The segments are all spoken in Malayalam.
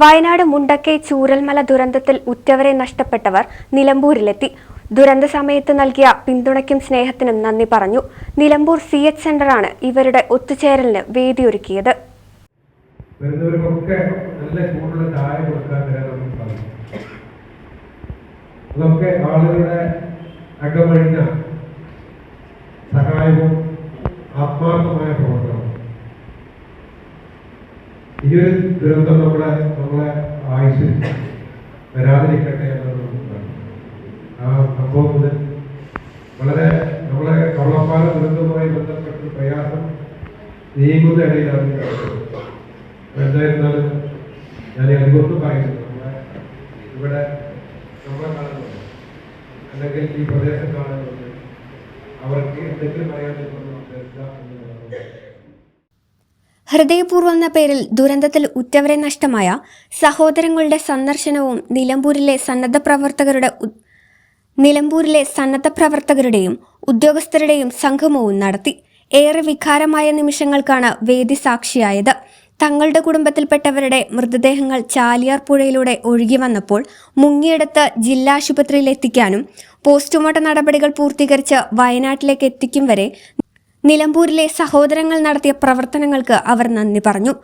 വയനാട് മുണ്ടക്കൈ ചൂരൽമല ദുരന്തത്തിൽ ഉറ്റവരെ നഷ്ടപ്പെട്ടവർ നിലമ്പൂരിലെത്തി. ദുരന്ത സമയത്ത് നൽകിയ പിന്തുണയ്ക്കും സ്നേഹത്തിനും നന്ദി പറഞ്ഞു. നിലമ്പൂർ സി എച്ച് സെന്ററാണ് ഇവരുടെ ഒത്തുചേരലിന് വേദിയൊരുക്കിയത്. നല്ല കൊടുക്കാൻ ആളുകളുടെ സഹായവും ദുരന്തം നമ്മുടെ നമ്മളെ ആയുസ് വരാതിരിക്കട്ടെ പ്രാർത്ഥിക്കാം. ആ സംഭവം മുതൽ വളരെ നമ്മളെ കള്ളപ്പാല ദുരന്തവുമായി ബന്ധപ്പെട്ട് പ്രയാസം നീങ്ങുന്ന ഇടയിലാണ് എന്തായിരുന്നാലും ഞാൻ അനുഭവം പറയുന്നത് നമ്മളെ ഇവിടെ നമ്മളെ കാണുന്നുണ്ട് അല്ലെങ്കിൽ ഈ പ്രദേശം കാണുന്നുണ്ട് അവർക്ക് എന്തെങ്കിലും പറയാൻ എന്ന് എന്നുള്ളതാണ് ഹൃദയപൂർവം എന്ന പേരിൽ ദുരന്തത്തിൽ ഉറ്റവരെ നഷ്ടമായ സഹോദരങ്ങളുടെ സന്ദർശനവും നിലമ്പൂരിലെ സന്നദ്ധ പ്രവർത്തകരുടെ നിലമ്പൂരിലെ സന്നദ്ധ പ്രവർത്തകരുടെയും ഉദ്യോഗസ്ഥരുടെയും സംഗമവും നടത്തി. ഏറെ വികാരമായ നിമിഷങ്ങൾക്കാണ് വേദി സാക്ഷിയായത്. തങ്ങളുടെ കുടുംബത്തിൽപ്പെട്ടവരുടെ മൃതദേഹങ്ങൾ ചാലിയാർ പുഴയിലൂടെ ഒഴുകി വന്നപ്പോൾ മുങ്ങിയെടുത്ത് ജില്ലാ ആശുപത്രിയിൽ എത്തിക്കാനും പോസ്റ്റ്മോർട്ടം നടപടികൾ പൂർത്തീകരിച്ച് വയനാട്ടിലേക്ക് എത്തിക്കും വരെ നിലമ്പൂരിലെ സഹോദരങ്ങൾ നടത്തിയ പ്രവർത്തനങ്ങൾക്ക് അവർ നന്ദി പറഞ്ഞു.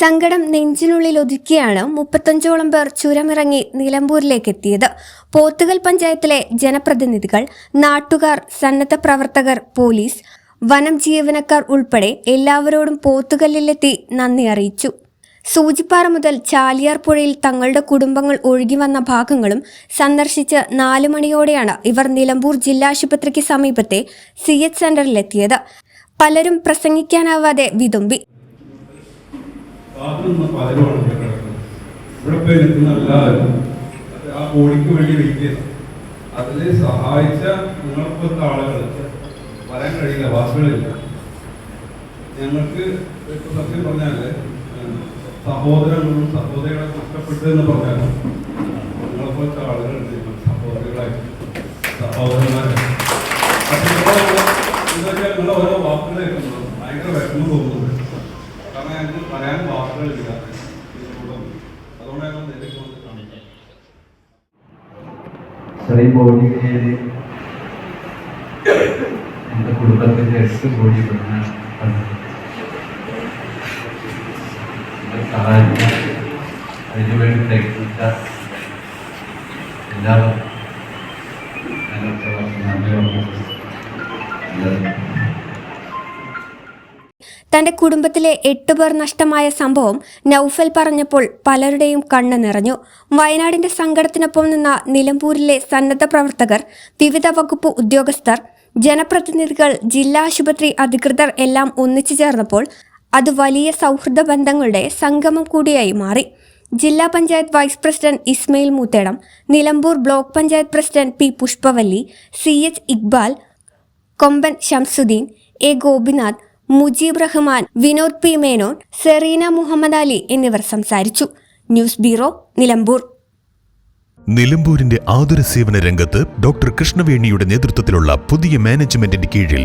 സങ്കടം നെഞ്ചിനുള്ളിൽ ഒതുക്കിയാണ് മുപ്പത്തഞ്ചോളം പേർ ചുരമിറങ്ങി നിലമ്പൂരിലേക്ക് എത്തിയത്. പോത്തുകൽ പഞ്ചായത്തിലെ ജനപ്രതിനിധികൾ നാട്ടുകാർ സന്നദ്ധ പ്രവർത്തകർ പോലീസ് വനം ജീവനക്കാർ ഉൾപ്പെടെ എല്ലാവരോടും പോത്തുകല്ലിലെത്തി നന്ദി അറിയിച്ചു. സൂചിപ്പാറ മുതൽ ചാലിയാർ പുഴയിൽ തങ്ങളുടെ കുടുംബങ്ങൾ ഒഴുകി വന്ന ഭാഗങ്ങളും സന്ദർശിച്ച് നാലു മണിയോടെയാണ് ഇവർ നിലമ്പൂർ ജില്ലാശുപത്രിക്ക് സമീപത്തെ സി എച്ച് സെന്ററിലെത്തിയത്. പലരും പ്രസംഗിക്കാനാവാതെ വിതുമ്പി. സഹായിച്ച ഞങ്ങൾക്ക് സത്യം പറഞ്ഞാൽ ഏഹ്, സഹോദരങ്ങളും സഹോദരികളെ നഷ്ടപ്പെട്ടു എന്ന് പറഞ്ഞാൽ നിങ്ങളെപ്പോലത്തെ ആളുകളുണ്ട്. സഹോദരികളായി. സഹോദരന്മാരെ ഇതൊക്കെ നിങ്ങൾ ഓരോ വാക്കുകൾ കേൾക്കുന്നത് ഭയങ്കര വിഷമം തോന്നുന്നുണ്ട് കാരണം ഞങ്ങൾക്ക് പറയാൻ വാക്കുകളില്ല. അതുകൊണ്ട് ഞങ്ങൾ നേരിട്ട് വന്ന് കാണിക്കാം. ചെറിയ ബോഡി കയറി എന്റെ കുടുംബത്തിന്റെ എട്ട് ബോഡി പെടുന്ന സഹായിക്കാൻ അതിനുവേണ്ടി പ്രയത്നിച്ച തന്റെ കുടുംബത്തിലെ എട്ട് പേർ നഷ്ടമായ സംഭവം നൌഫൽ പറഞ്ഞപ്പോൾ പലരുടെയും കണ്ണ് നിറഞ്ഞു. വയനാടിന്റെ സങ്കടത്തിനൊപ്പം നിന്ന നിലമ്പൂരിലെ സന്നദ്ധ പ്രവർത്തകർ വിവിധ വകുപ്പ് ഉദ്യോഗസ്ഥർ ജനപ്രതിനിധികൾ ജില്ലാ ആശുപത്രി അധികൃതർ എല്ലാം ഒന്നിച്ചു ചേർന്നപ്പോൾ അത് വലിയ സൗഹൃദ ബന്ധങ്ങളുടെ സംഗമം കൂടിയായി മാറി. ജില്ലാ panchayat vice president Ismail Moothedam Nilambur block panchayat president P Pushpavalli C H Iqbal Komban Shamsuddin A Gopinath Mujeeb Rahman Vinod P Menon Sereena Muhammad Ali എന്നിവർ സംസാരിച്ചു. News bureau Nilambur. നിലമ്പൂരിന്റെ ആതുര സേവന രംഗത്ത് ഡോക്ടർ കൃഷ്ണവേണിയുടെ നേതൃത്വത്തിലുള്ള പുതിയ മാനേജ്മെന്റിന്റെ കീഴിൽ